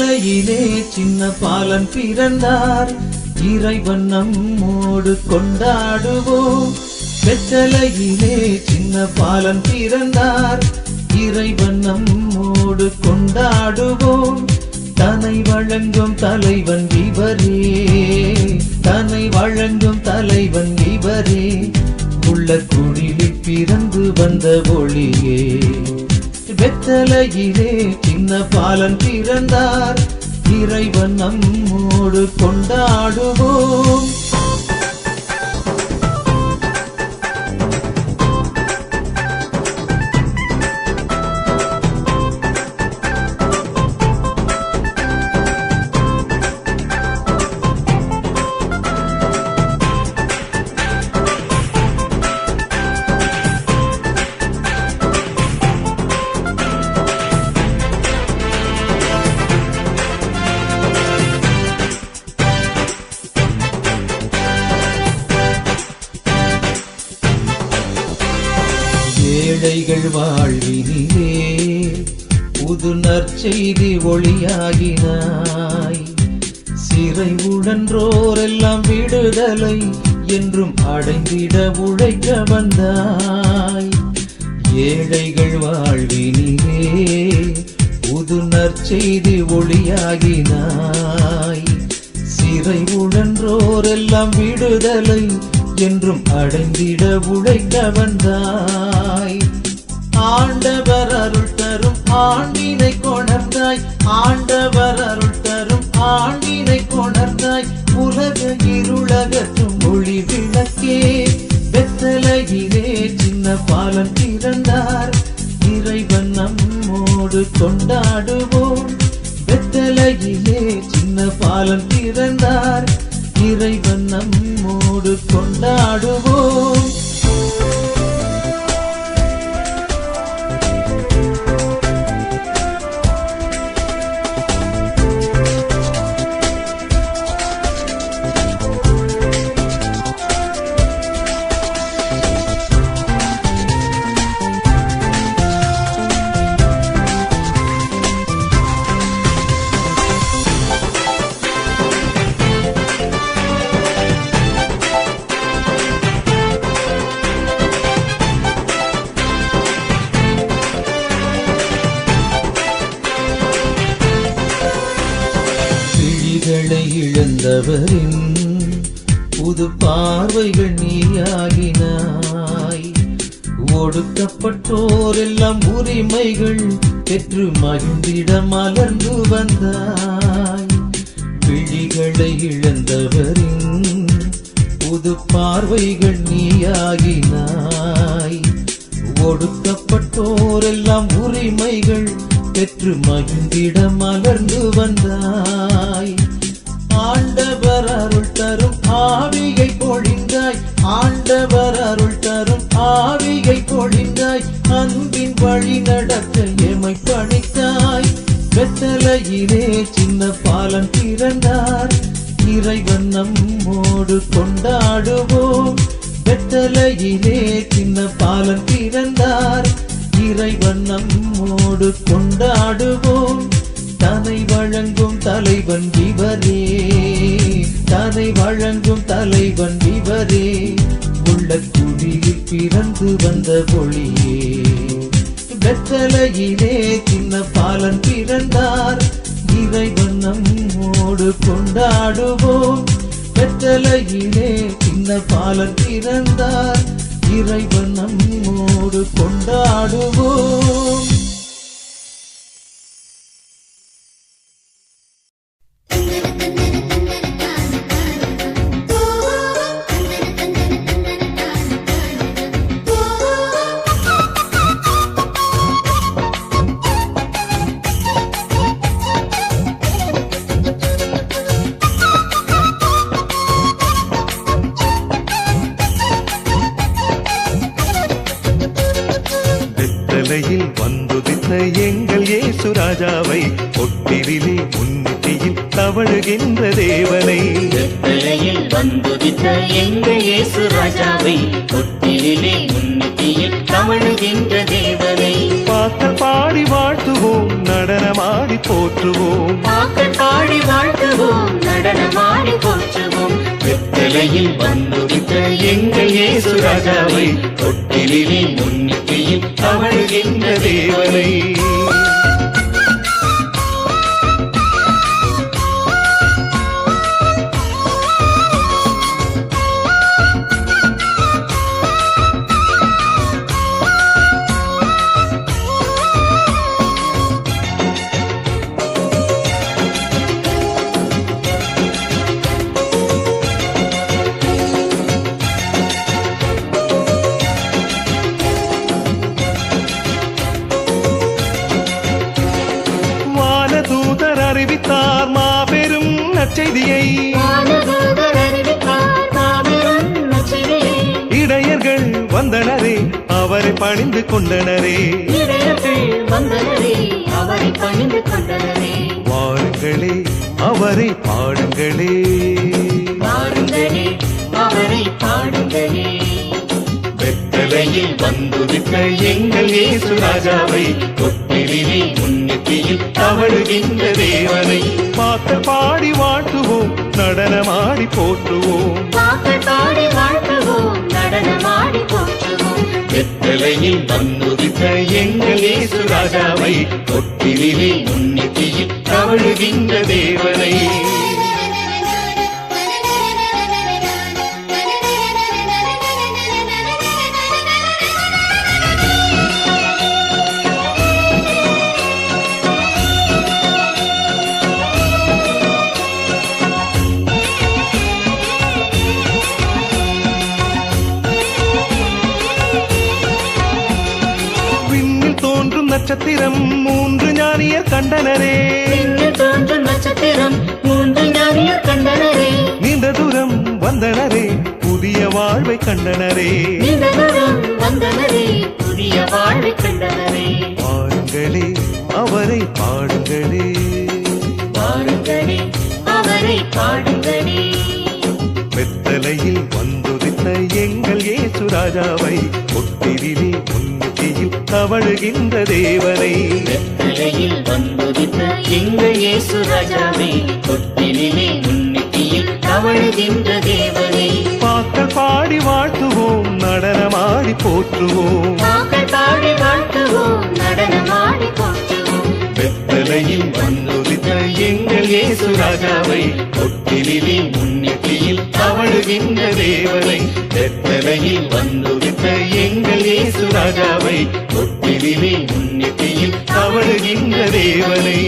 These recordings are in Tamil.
வெத்தலையிலே சின்ன பாலன் பிறந்தார். இறைவன் நம்மோடு கொண்டாடுவோம். வெத்தலையிலே சின்ன பாலன் பிறந்தார். இறைவன் நம்மோடு கொண்டாடுவோம். தனை வழங்கும் தலைவன் இவரே. தனை வழங்கும் தலைவன் இவரே. உள்ள குடிலில் பிறந்து வந்த ஒளியே. வெத்தலையிலே சின்ன பாலன் பிறந்தார். இறைவன் நம்மோடு கொண்டாடுவோம். செய்தி ஒளியாகினாய். சிறை உழன்றோரெல்லாம் விடுதலை என்றும் அடைந்திட உழைக்க வந்தாய். ஏழைகள் வாழ்வினிலே புது நற்செய்தி ஒளியாகினாய். சிறை உழன்றோரெல்லாம் விடுதலை என்றும் அடைந்திட உழைக்க வந்தாய். ஆண்டவர் அருள் தரும் ஆண்டினை கொணர்ந்தாய். ஆண்டவர் அருள் தரும் ஆண்டினை கொணர்ந்தாய். உலக இருளகற்றும் ஒளி விளக்கே. வெத்தலையிலே சின்ன பாலன் பிறந்தார். இறைவன் நம்மோடு கொண்டாடுவோம். வெத்தலையிலே சின்ன பாலன் பிறந்தார். இறைவன் நம்மோடு கொண்டாடுவோம். இழந்தவரின் புது பார்வைகள் நீயாகினாய். ஒடுக்கப்பட்டோர் எல்லாம் உரிமைகள் பெற்று மகிழ்ந்திட மலர்ந்து வந்தாய். விழிகளை இழந்தவரின் புது பார்வைகள் நீயாகினாய். ஒடுக்கப்பட்டோரெல்லாம் உரிமைகள் பெற்று மகிழ்ந்திட மலர்ந்து வந்தாய். ஆண்டவர் அருள் தரும் ஆவியை பொழிந்தாய். ஆண்டவர் அருள் தரும் ஆவியை பொழிந்தாய். அன்பின் வழி நடக்க எமை பணித்தாய். வெத்தலையிலே சின்ன பாலம் பிறந்தார் இறைவன் நம்மோடு கொண்டாடுவோம். வெத்தலையிலே சின்ன பாலம் பிறந்தார் இறைவன் நம்மோடு கொண்டாடுவோம். தனை வழங்கும் தலைவன் விவரே தனை வழங்கும் தலைவன் விவரே உள்ள குழியில் பிறந்து வந்த பொழியே வெத்தலையிலே சின்ன பாலன் பிறந்தார். இறைவன் நம்மோடு கொண்டாடுவோம். வெத்தலையிலே சின்ன பாலன் பிறந்தார். இறைவன் நம்மோடு கொண்டாடுவோம். பொட்டிரிலே முன்னிட்டியில் தவழுகின்ற தேவனை. வெப்பலையில் வந்துதித்த எங்கள் இயேசு ராஜாவை பொட்டிரிலே முன்னிட்டியில் தவழுகின்ற தேவனை. பாக்கள் பாடி வாழ்த்துவோம் நடனமாடி போற்றுவோம். பாக்கள் பாடி வாழ்த்துவோம் நடனமாடி போற்றுவோம். வெப்பலையில் வந்துதித்த எங்கள் இயேசு ராஜாவை பொட்டிரிலே முன்னிட்டியில் தவழுகின்ற தேவனை. பணிந்து கொண்டனரே. வாருங்களே அவரை பாடுங்களே பாடுங்களே, அவரை பாடுங்களே. வெத்தலையில் வந்துதித்த எங்கள் இயேசு ராஜாவை தொட்டிலே முன்னிட்டியில் தவழுகின்ற தேவனை பார்த்த பாடி வாழ்த்துவோம் நடனமாடி போற்றுவோம் பாடி வாழ்த்துவோம், நடனமாடி போற்றுவோம். வெத்தலையில் வந்துதித்த எங்கள் இயேசு ராஜாவை தொட்டிலே முன்னிட்டியில் தவழுகின்ற தேவனை. நட்சத்திரம் மூன்று ஞானியர் கண்டனரே. தோன்றும் நட்சத்திரம் மூன்று ஞானியர் கண்டனரே. நீண்ட தூரம் வந்தனரே புதிய வாழ்வை கண்டனரே. வந்தனரே புதிய வாழ்வை கண்டனரே. பாருங்களே அவரை பாடுங்களே. பாருங்களே அவரை பாடுங்களே. வெத்தலையில் வந்துதித்த இயேசு ராஜாவை ஒட்டிரிலே முன்னிட்டியில் தவழுகின்ற தேவனை. வெற்றிலையில் வந்துதித்த எங்கள் இயேசு ராஜாவே தொட்டிலே முன்னிட்டியில் தவழுகின்ற தேவனே. பாக்கள் பாடி வாழ்த்துவோம் நடனமாடி போற்றுவோம். நாங்கள் பாடி வாழ்த்துவோம் நடனமாடி போற்றுவோம் வெத்தலையில் வந்துதித்த எங்கள் இயேசு ராஜாவை தொட்டிலே முன்னிட்டியில் அவழுகின்ற தேவனை வெத்தலையில் வந்துதித்த எங்கள் இயேசு ராஜாவை தொட்டிலே முன்னிட்டியில் அவழுகின்ற தேவனை.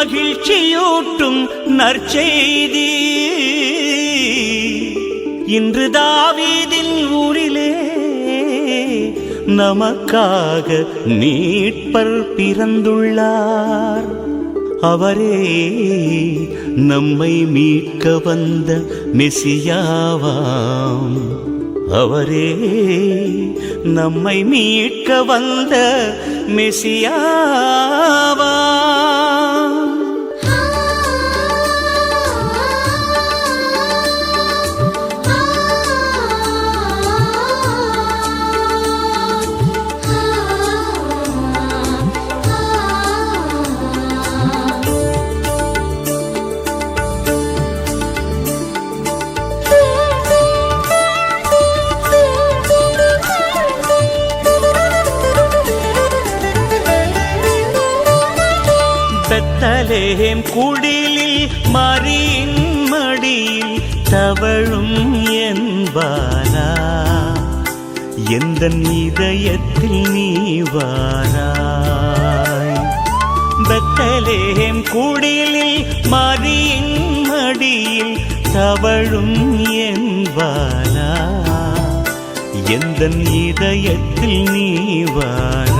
மகிழ்ச்சியூட்டும் நற்செய்தி. இன்று தாவீதின் ஊரிலே நமக்காக நீட்பர் பிறந்துள்ளார். அவரே நம்மை மீட்க வந்த மெசியாவாம். அவரே நம்மை மீட்க வந்த மெசியாவாம். பெத்தலேம் குடிலில் மறியின் மடியில் தவழும் என்பாரா எந்த இதயத்தில் நீ வாராய் பெத்தலேம் குடிலில் மறியின் மடியில் தவழும் என்பாரா எந்த இதயத்தில் நீ வாராய்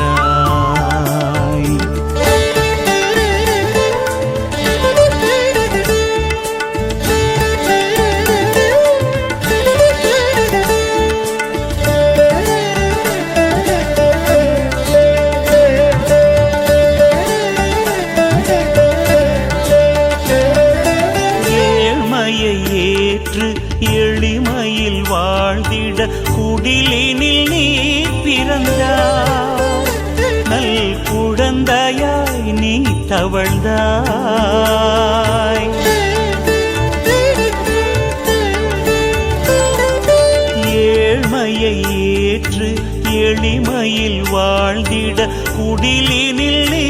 வாழ்ந்திட குடிலினில் நீ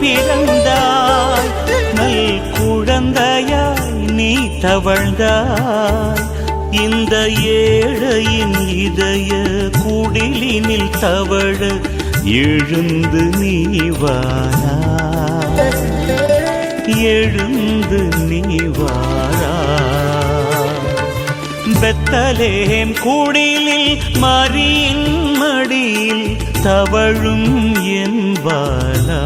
பிறந்தாய். நல் குழந்தையாய் நீ தவழ்ந்தாய். இந்த ஏழையின் இதய குடிலினில் தவழ எழுந்து நீ வாராய். எழுந்து நீ வாராய். பெத்தலேம் குடிலில் மரியின் மடியில் தவழும் என்பாலா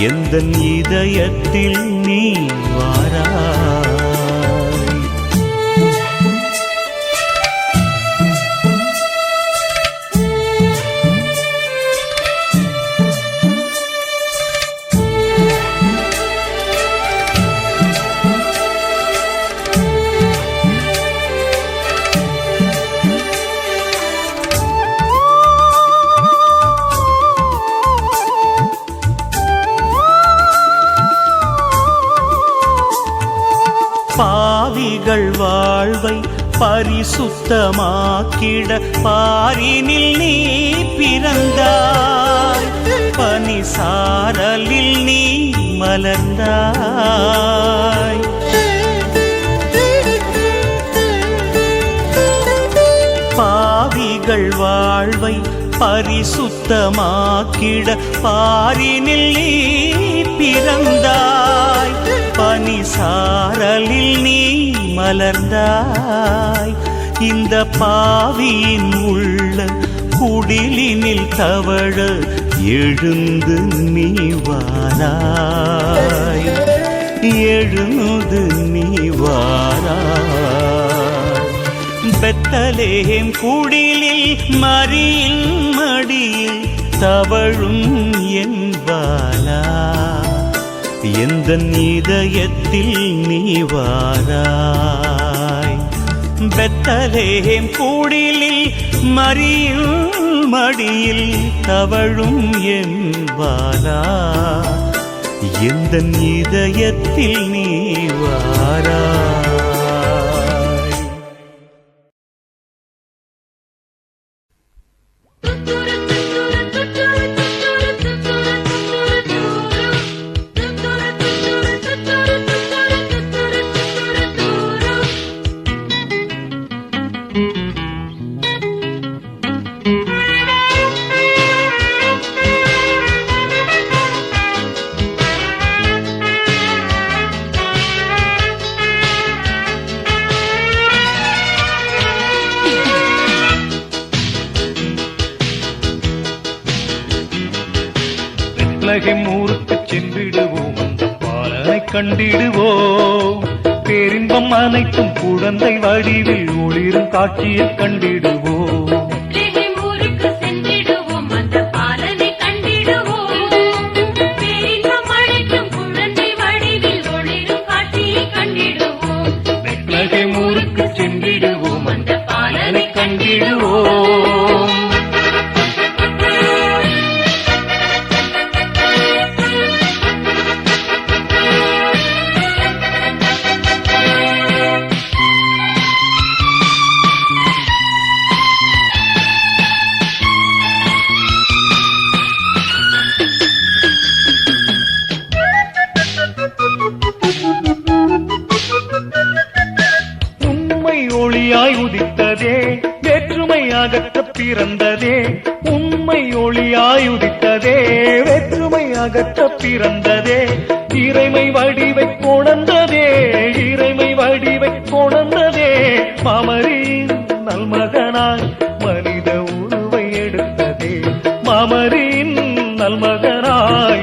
எந்த இதயத்தில் நீ வாரா. சுத்தமாக்கிட பாரினில் நீ பிறந்தாய். பனி சாரலில் நீ மலர்ந்தாய். பாவிகள் வாழ்வை பரிசுத்தமாக்கிட பாரினில் நீ பிறந்தாய். பனி சாரலில் நீ மலர்ந்தாய். இந்த பாவியின் உள்ள குடிலினில் தவழ எழுந்து நீ வாராய் எழுந்து நீ வாராய் பெத்தலேம் குடிலில் மறியில் மடியில் தவழும் என்பாலா எந்த நீதயத்தில் நீ வாராய் பெத்தலேம் கூடிலில் மரியின் மடியில் தவழும் என் பாலா. எந்த இதயத்தில் நீ வாரா. கனகம் ஊருக்கு சென்றிடுவோம். பாலனை கண்டிடுவோம். பேரின்பம் அனைத்தும் குழந்தை வடிவில் ஒளிரும் காட்சியை கண்டிடுவோம். மலர்